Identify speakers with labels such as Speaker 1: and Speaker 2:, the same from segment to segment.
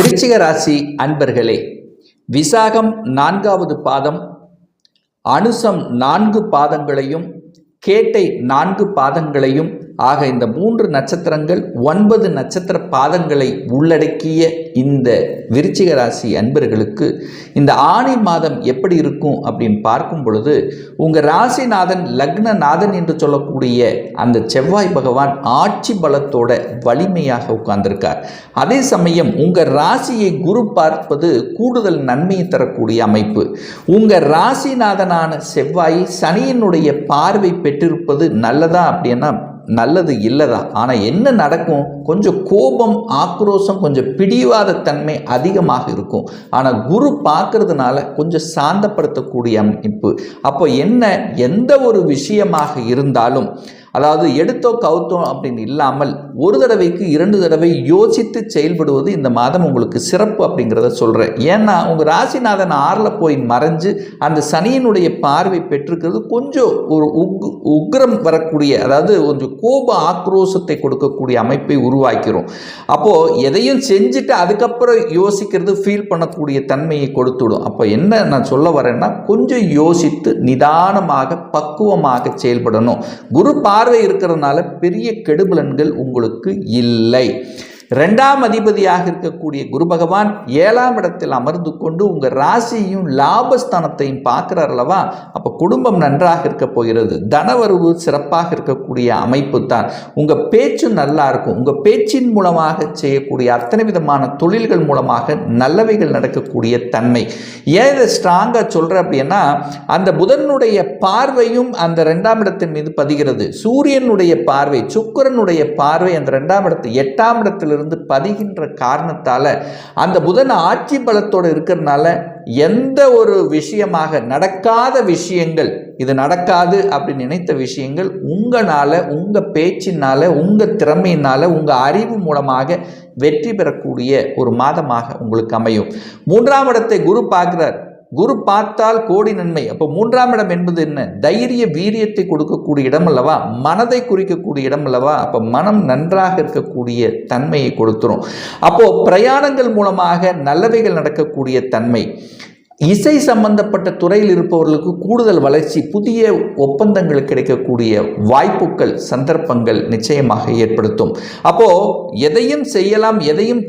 Speaker 1: விருச்சிக ராசி அன்பர்களே விசாகம் நான்காவது பாதம் அனுசம் நான்கு பாதங்களையும் கேட்டை நான்கு பாதங்களையும் ஆக இந்த மூன்று நட்சத்திரங்கள் ஒன்பது நட்சத்திர பாதங்களை உள்ளடக்கிய இந்த விருச்சிக ராசி அன்பர்களுக்கு இந்த ஆணி மாதம் எப்படி இருக்கும் அப்படின்னு பார்க்கும் பொழுது உங்கள் ராசிநாதன் லக்னநாதன் என்று சொல்லக்கூடிய அந்த செவ்வாய் பகவான் ஆட்சி பலத்தோட வலிமையாக உட்கார்ந்திருக்கார். அதே சமயம் உங்கள் ராசியை குரு பார்ப்பது கூடுதல் நன்மையை தரக்கூடிய அமைப்பு. உங்கள் ராசிநாதனான செவ்வாய் சனியினுடைய பார்வை பெற்றிருப்பது நல்லதா அப்படின்னா நல்லது இல்லை தான் ஆனால் என்ன நடக்கும்? கொஞ்சம் கோபம் ஆக்ரோஷம் கொஞ்சம் பிடிவாத தன்மை அதிகமாக இருக்கும். ஆனால் குரு பார்க்கறதுனால கொஞ்சம் சாந்தப்படுத்தக்கூடிய அமைப்பு. அப்போ என்ன? எந்த ஒரு விஷயமாக இருந்தாலும் அதாவது எடுத்தோ கவுத்தோ அப்படின்னு இல்லாமல் ஒரு தடவைக்கு இரண்டு தடவை யோசித்து செயல்படுவது இந்த மாதம் உங்களுக்கு சிறப்பு அப்படிங்கிறத சொல்கிறேன் ஏன்னா உங்கள் ராசிநாதன் ஆறில் போய் மறைஞ்சு அந்த சனியினுடைய பார்வை பெற்றிருக்கிறது கொஞ்சம் ஒரு உக் உக்ரம் வரக்கூடிய அதாவது கொஞ்சம் கோப ஆக்ரோஷத்தை கொடுக்கக்கூடிய அமைப்பை உருவாக்கிறோம். அப்போது எதையும் செஞ்சுட்டு அதுக்கப்புறம் யோசிக்கிறது ஃபீல் பண்ணக்கூடிய தன்மையை கொடுத்துடும் அப்போ என்ன நான் சொல்ல வரேன்னா கொஞ்சம் யோசித்து நிதானமாக பக்குவமாக செயல்படணும். குரு பார்வை இருக்கிறதுனால பெரிய கெடுபலன்கள் உங்களுக்கு இல்லை. ரெண்டாம் அதிபதியாக இருக்கக்கூடிய குரு பகவான் ஏழாம் இடத்தில் அமர்ந்து கொண்டு உங்கள் ராசியையும் லாபஸ்தானத்தையும் பார்க்குறார் அல்லவா? அப்போ குடும்பம் நன்றாக இருக்க போகிறது. தனவரவு சிறப்பாக இருக்கக்கூடிய அமைப்பு தான். உங்கள் பேச்சும் நல்லா இருக்கும். உங்கள் பேச்சின் மூலமாக செய்யக்கூடிய அத்தனை விதமான தொழில்கள் மூலமாக நல்லவைகள் நடக்கக்கூடிய தன்மை. ஏன் இதை ஸ்ட்ராங்காக சொல்கிறேன் அப்படின்னா அந்த புதனுடைய பார்வையும் அந்த ரெண்டாம் இடத்தின் மீது பதிகிறது. சூரியனுடைய பார்வை சுக்கிரனுடைய பார்வை அந்த ரெண்டாம் இடத்து எட்டாம் இடத்திலிருந்து பதிகின்ற காரணத்தால் அந்த புதன் ஆட்சி பலத்தோடு இருக்கிறதுனால எந்த ஒரு விஷயமாக நடக்காத விஷயங்கள் இது நடக்காது அப்படின்னு நினைத்த விஷயங்கள் உங்களால் உங்கள் பேச்சினால் உங்கள் திறமையினால் உங்கள் அறிவு மூலமாக வெற்றி பெறக்கூடிய ஒரு மாதமாக உங்களுக்கு அமையும். மூன்றாம் இடத்தை குரு பார்க்குறார். குரு பார்த்தால் கோடி நன்மை. அப்போ மூன்றாம் இடம் என்பது என்ன? தைரிய வீரியத்தை கொடுக்கக்கூடிய இடம் அல்லவா? மனதை குறிக்கக்கூடிய இடம் அல்லவா? அப்போ மனம் நன்றாக இருக்கக்கூடிய தன்மையை கொடுத்துரும். அப்போது பிரயாணங்கள் மூலமாக நல்லவைகள் நடக்கக்கூடிய தன்மை. இசை சம்பந்தப்பட்ட துறையில் இருப்பவர்களுக்கு கூடுதல் வளர்ச்சி புதிய ஒப்பந்தங்கள் கிடைக்கக்கூடிய வாய்ப்புகள் சந்தர்ப்பங்கள் நிச்சயமாக ஏற்படுத்தும். அப்போ எதையும் செய்யலாம் எதையும்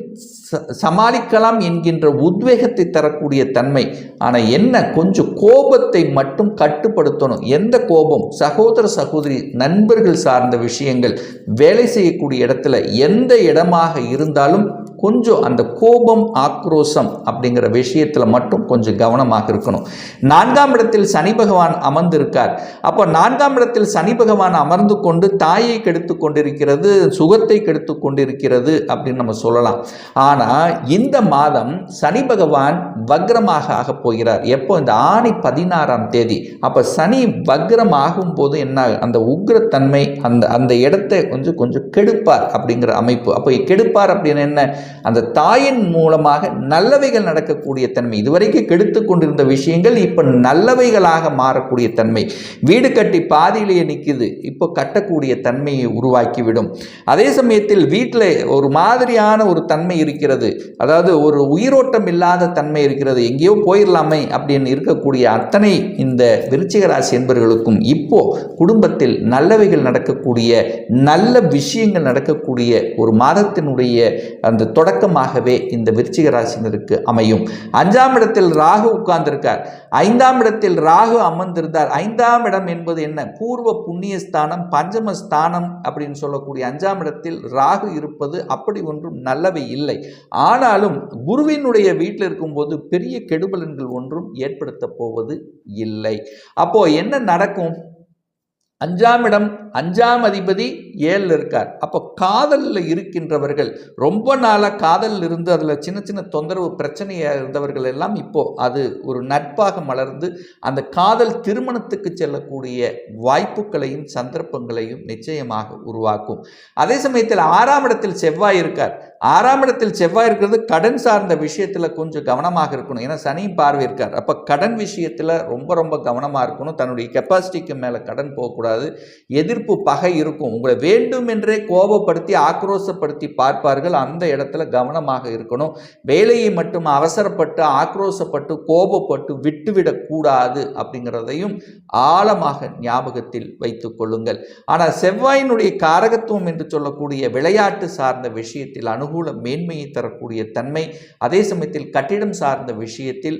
Speaker 1: ச- சமாளிக்கலாம் என்கின்ற உத்வேகத்தை தரக்கூடிய தன்மை ஆனால் என்ன கொஞ்சம் கோபத்தை மட்டும் கட்டுப்படுத்தணும். எந்த கோபம்? சகோதர சகோதரி நண்பர்கள் சார்ந்த விஷயங்கள். வேலை செய்யக்கூடிய இடத்துல எந்த இடமாக இருந்தாலும் கொஞ்சம் அந்த கோபம் ஆக்ரோஷம் அப்படிங்கிற விஷயத்தில் மட்டும் கொஞ்சம் கவனமாக இருக்கணும். நான்காம் இடத்தில் சனி பகவான் அமர்ந்திருக்கார். அப்போ நான்காம் இடத்தில் சனி பகவான் அமர்ந்து கொண்டு தாயை கெடுத்து கொண்டிருக்கிறது சுகத்தை கெடுத்து கொண்டிருக்கிறது அப்படின்னு நம்ம சொல்லலாம். ஆனால் இந்த மாதம் சனி பகவான் வக்ரமாக ஆகப் போகிறார். எப்போ? இந்த ஆணி பதினாறாம் தேதி. அப்போ சனி வக்ரம் ஆகும்போது என்ன அந்த உக்ரத்தன்மை அந்த அந்த இடத்தை கொஞ்சம் கொஞ்சம் கெடுப்பார் அப்படிங்கிற அமைப்பு. அப்போ கெடுப்பார் அப்படின்னு என்ன? அந்த தாயின் மூலமாக நல்லவைகள் நடக்கக்கூடிய தன்மை. இதுவரைக்கும் கெடுத்து கொண்டிருந்த விஷயங்கள் இப்போ நல்லவைகளாக மாறக்கூடிய தன்மை. வீடு கட்டி பாதியிலேயே நிற்கிது இப்போ கட்டக்கூடிய தன்மையை உருவாக்கிவிடும். அதே சமயத்தில் வீட்டில் ஒரு மாதிரியான ஒரு தன்மை இருக்கிறது. அதாவது ஒரு உயிரோட்டம் இல்லாத தன்மை இருக்கிறது. எங்கேயோ போயிடலாமே அப்படின்னு இருக்கக்கூடிய அத்தனை இந்த விருச்சிக ராசி என்பவர்களுக்கும் இப்போ குடும்பத்தில் நல்லவைகள் நடக்கக்கூடிய நல்ல விஷயங்கள் நடக்கக்கூடிய ஒரு மாதத்தினுடைய அந்த தொடக்கமாகவே இந்த விருச்சிக ராசினருக்கு அமையும். அஞ்சாம் இடத்தில் ராகு உட்கார்ந்திருக்கார். ஐந்தாம் இடத்தில் ராகு அமர்ந்திருந்தார். ஐந்தாம் இடம் என்பது என்ன? பூர்வ புண்ணிய ஸ்தானம் பஞ்சம ஸ்தானம் அப்படின்னு சொல்லக்கூடிய அஞ்சாம் இடத்தில் ராகு இருப்பது அப்படி ஒன்றும் நல்லவை இல்லை. ஆனாலும் குருவினுடைய வீட்டில் இருக்கும்போது பெரிய கெடுபலன்கள் ஒன்றும் ஏற்படுத்த போவது இல்லை. அப்போ என்ன நடக்கும்? அஞ்சாம் இடம் அஞ்சாம் அதிபதி ஏழில் இருக்கார். அப்போ காதலில் இருக்கின்றவர்கள் ரொம்ப நாளாக காதலில் இருந்து அதில் சின்ன சின்ன தொந்தரவு பிரச்சனையாக இருந்தவர்கள் எல்லாம் இப்போது அது ஒரு நட்பாக மலர்ந்து அந்த காதல் திருமணத்துக்கு செல்லக்கூடிய வாய்ப்புகளையும் சந்தர்ப்பங்களையும் நிச்சயமாக உருவாக்கும். அதே சமயத்தில் ஆறாம் இடத்தில் செவ்வாய் இருக்கார். ஆறாம் இடத்தில் செவ்வாய் இருக்கிறது கடன் சார்ந்த விஷயத்தில் கொஞ்சம் கவனமாக இருக்கணும். ஏன்னா சனியும் பார்வை இருக்கார். அப்போ கடன் விஷயத்தில் ரொம்ப ரொம்ப கவனமாக இருக்கணும். தன்னுடைய கெப்பாசிட்டிக்கு மேலே கடன் போகக்கூடாது. எதிர்ப்பு பகை இருக்கும். உங்களை வேண்டும் என்றே கோபப்படுத்தி ஆக்ரோசப்படுத்தி பார்ப்பார்கள். அந்த இடத்துல கவனமாக இருக்கணும். வேலையை மட்டும் அவசரப்பட்டு ஆக்ரோசப்பட்டு கோபப்பட்டு விட்டுவிடக்கூடாது அப்படிங்கிறதையும் ஆழமாக ஞாபகத்தில் வைத்துக் கொள்ளுங்கள். ஆனால் செவ்வாயினுடைய காரகத்துவம் என்று சொல்லக்கூடிய விளையாட்டு சார்ந்த விஷயத்தில் அனுகூல மேன்மையை தரக்கூடிய தன்மை அதே சமயத்தில் கட்டிடம் சார்ந்த விஷயத்தில்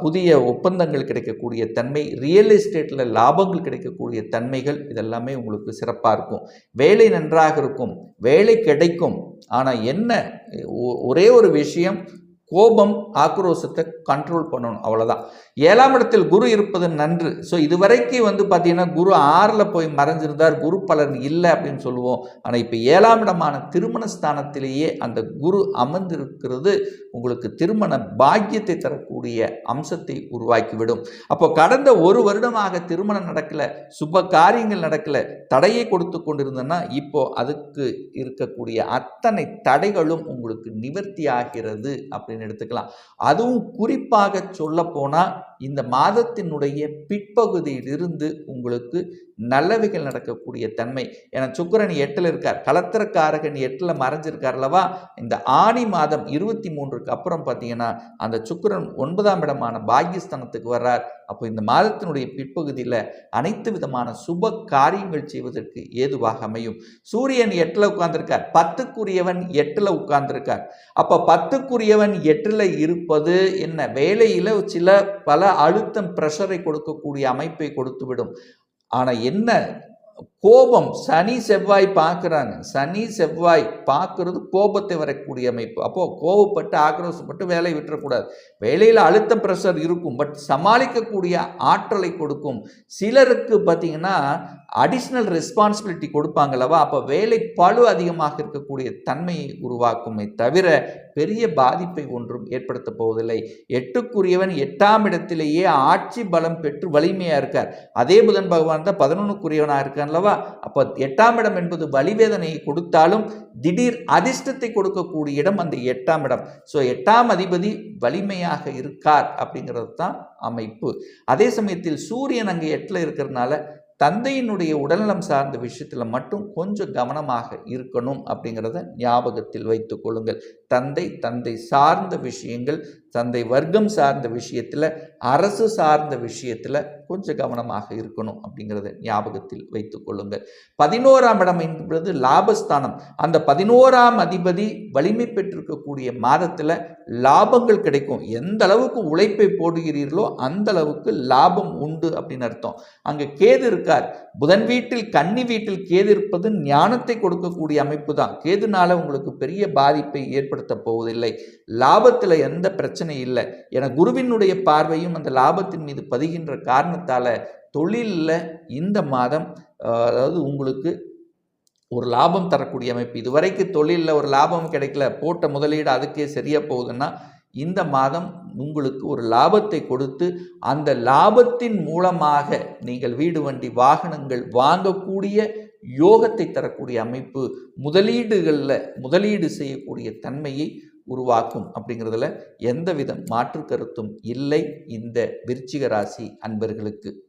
Speaker 1: புதிய ஒப்பந்தங்கள் கிடைக்கக்கூடிய தன்மை ரியல் எஸ்டேட்டில் லாபங்கள் கிடைக்கக்கூடிய தன்மைகள் இதெல்லாமே உங்களுக்கு சிறப்பாக இருக்கும். வேலை நன்றாக இருக்கும் வேலை கிடைக்கும். ஆனால் என்ன? ஒ- ஒரே ஒரு விஷயம் கோபம் ஆக்ரோஷத்தை கண்ட்ரோல் பண்ணணும். அவ்வளோதான் ஏழாம் இடத்தில் குரு இருப்பது நன்று. ஸோ இதுவரைக்கும் வந்து பார்த்தீங்கன்னா குரு ஆறில் போய் மறைஞ்சிருந்தார். குரு பலன் இல்லை அப்படின்னு சொல்லுவோம். ஆனால் இப்போ ஏழாம் இடமான திருமண ஸ்தானத்திலேயே அந்த குரு அமர்ந்திருக்கிறது உங்களுக்கு திருமண பாக்கியத்தை தரக்கூடிய அம்சத்தை உருவாக்கிவிடும். அப்போ கடந்த ஒரு வருடமாக திருமணம் நடக்கல சுப காரியங்கள் நடக்கல தடையை கொடுத்து கொண்டிருந்தனா இப்போ அதுக்கு இருக்கக்கூடிய அத்தனை தடைகளும் உங்களுக்கு நிவர்த்தி ஆகிறது அப்படின்னு எடுத்துக்கலாம். அதுவும் குறிப்பாக சொல்ல போனால் இந்த மாதத்தினுடைய பிற்பகுதியிலிருந்து உங்களுக்கு நல்லவைகள் நடக்கக்கூடிய தன்மை. ஏன்னா சுக்கரன் எட்டில் இருக்கார். கலத்திரக்காரகன் எட்டில் மறைஞ்சிருக்கார் அல்லவா? இந்த ஆணி மாதம் இருபத்தி மூன்றுக்கு அப்புறம் பார்த்தீங்கன்னா அந்த சுக்கிரன் ஒன்பதாம் இடமான பாகிஸ்தானத்துக்கு வர்றார். அப்போ இந்த மாதத்தினுடைய பிற்பகுதியில் அனைத்து விதமான சுப காரியங்கள் செய்வதற்கு ஏதுவாக அமையும். சூரியன் எட்டில் உட்கார்ந்திருக்கார். பத்துக்குரியவன் எட்டில் உட்கார்ந்திருக்கார். அப்போ பத்துக்குரியவன் எட்டில் இருப்பது என்ன? வேலையில் சில பல அழுத்தம் ப்ரெஷரை கொடுக்கக்கூடிய அமைப்பை கொடுத்துவிடும். ஆனால் என்ன? கோபம் சனி செவ்வாய் பார்க்குறாங்க. சனி செவ்வாய் பார்க்கறது கோபத்தை வரக்கூடிய அமைப்பு. அப்போது கோபப்பட்டு ஆக்ரோஷப்பட்டு வேலையை விட்டுறக்கூடாது. வேலையில் அழுத்தம் ப்ரெஷர் இருக்கும். பட் சமாளிக்கக்கூடிய ஆற்றலை கொடுக்கும். சிலருக்கு பார்த்தீங்கன்னா அடிஷ்னல் ரெஸ்பான்சிபிலிட்டி கொடுப்பாங்களவா? அப்போ வேலை பளு அதிகமாக இருக்கக்கூடிய தன்மையை உருவாக்குமே தவிர பெரிய பாதிப்பை ஒன்றும் ஏற்படுத்த போவதில்லை. எட்டுக்குரியவன் எட்டாம் இடத்திலேயே ஆட்சி பலம் பெற்று வலிமையாக இருக்கார். அதே புதன் பகவான் தான் பதினொன்றுக்குரியவனாக இருக்கான் அல்லவா அப்போ எட்டாம் இடம் என்பது வலிவேதனையை கொடுத்தாலும் திடீர் அதிர்ஷ்டத்தை கொடுக்கக்கூடிய இடம் அந்த எட்டாம் இடம். ஸோ எட்டாம் அதிபதி வலிமையாக இருக்கார் அப்படிங்கிறது தான் அமைப்பு. அதே சமயத்தில் சூரியன் அங்கே எட்டில் இருக்கிறதுனால தந்தையினுடைய உடல்நலம் சார்ந்த விஷயத்தில் மட்டும் கொஞ்சம் கவனமாக இருக்கணும் அப்படிங்கிறத ஞாபகத்தில் வைத்துக் கொள்ளுங்கள். தந்தை தந்தை சார்ந்த விஷயங்கள் தந்தை வர்க்கம் சார்ந்த விஷயத்தில் அரசு சார்ந்த விஷயத்தில் கொஞ்சம் கவனமாக இருக்கணும் அப்படிங்கிறத ஞாபகத்தில் வைத்துக் கொள்ளுங்கள். பதினோராம் இடம் என்பது லாபஸ்தானம். அந்த பதினோராம் அதிபதி வலிமை பெற்றிருக்கக்கூடிய மாதத்தில் லாபங்கள் கிடைக்கும். எந்த அளவுக்கு உழைப்பை போடுகிறீர்களோ அந்த அளவுக்கு லாபம் உண்டு அப்படின்னு அர்த்தம். அங்கே கேது இருக்கார். புதன் வீட்டில் கன்னி வீட்டில் கேது இருப்பது ஞானத்தை கொடுக்கக்கூடிய அமைப்பு தான். கேதுனால உங்களுக்கு பெரிய பாதிப்பை ஏற்படுத்த போவதில்லை. லாபத்தில் எந்த பிரச்சனை பிரச்சனை இல்லை. என குருவினுடைய பார்வையும் அந்த லாபத்தின் மீது பதிகின்ற காரணத்தால் தொழிலில் இந்த மாதம் அதாவது உங்களுக்கு ஒரு லாபம் தரக்கூடிய அமைப்பு. இதுவரைக்கு தொழிலில் ஒரு லாபம் கிடைக்கல. போட்ட முதலீடு அதுக்கே சரியா போகுதுன்னா இந்த மாதம் உங்களுக்கு ஒரு லாபத்தை கொடுத்து அந்த லாபத்தின் மூலமாக நீங்கள் வீடு வண்டி வாகனங்கள் வாங்கக்கூடிய யோகத்தை தரக்கூடிய அமைப்பு முதலீடுகளில் முதலீடு செய்யக்கூடிய தன்மையை உருவாக்கும் அப்படிங்கிறதுல எந்தவித மாற்று கருத்தும் இல்லை. இந்த விருச்சிக ராசி அன்பர்களுக்கு.